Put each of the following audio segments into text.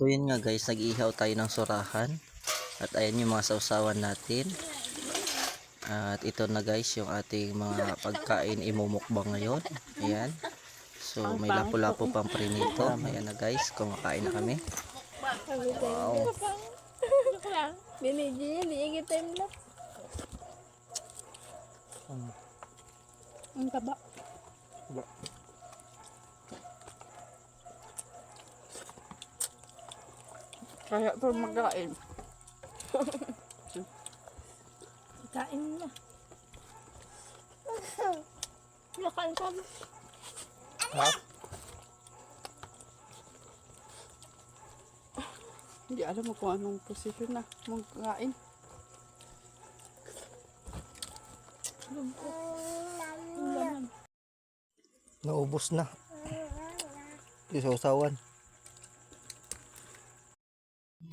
So yun nga guys, nag-ihaw tayo ng surahan. At ayan yung mga sausawan natin. At ito na guys, yung ating mga pagkain imumukbang ngayon. Ayan. So may lapu-lapu pang prinito. Ayan na guys, kumakain na kami. Wow. Binigyan, diigit time lang. Ang taba. Kaya ito magkain. Kain na. Nakain ka ba? Hindi alam mo kung anong posisyon na magkain. Naubos na. Yung sausawan.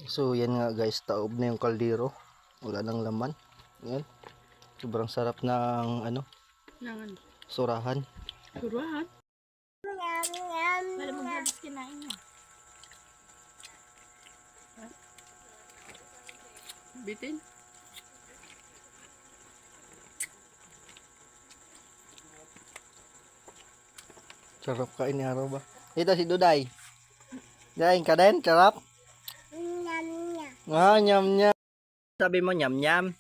So yan nga guys, taob na yung kaldero. Wala nang laman. Yan. Sobrang sarap ng ano, Nangan. surahan. Suruhan. Wala mo galis kinain niya. Bitin. Sarap kain ni araw ba? Ito si Duday. Daing ka din, sarap? Ah, nyam nyam. Sabi mo nyam nyam.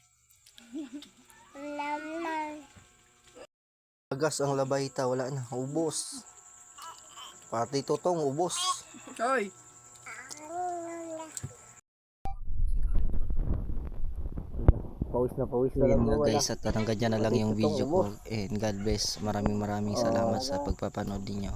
Agas ang labayta, wala na. Ubos. Pati totong ubos. Hoy! Pawis na pawis na lang nga guys at hanggang dyan na lang yung video ko and God bless maraming maraming salamat sa pagpapanood ninyo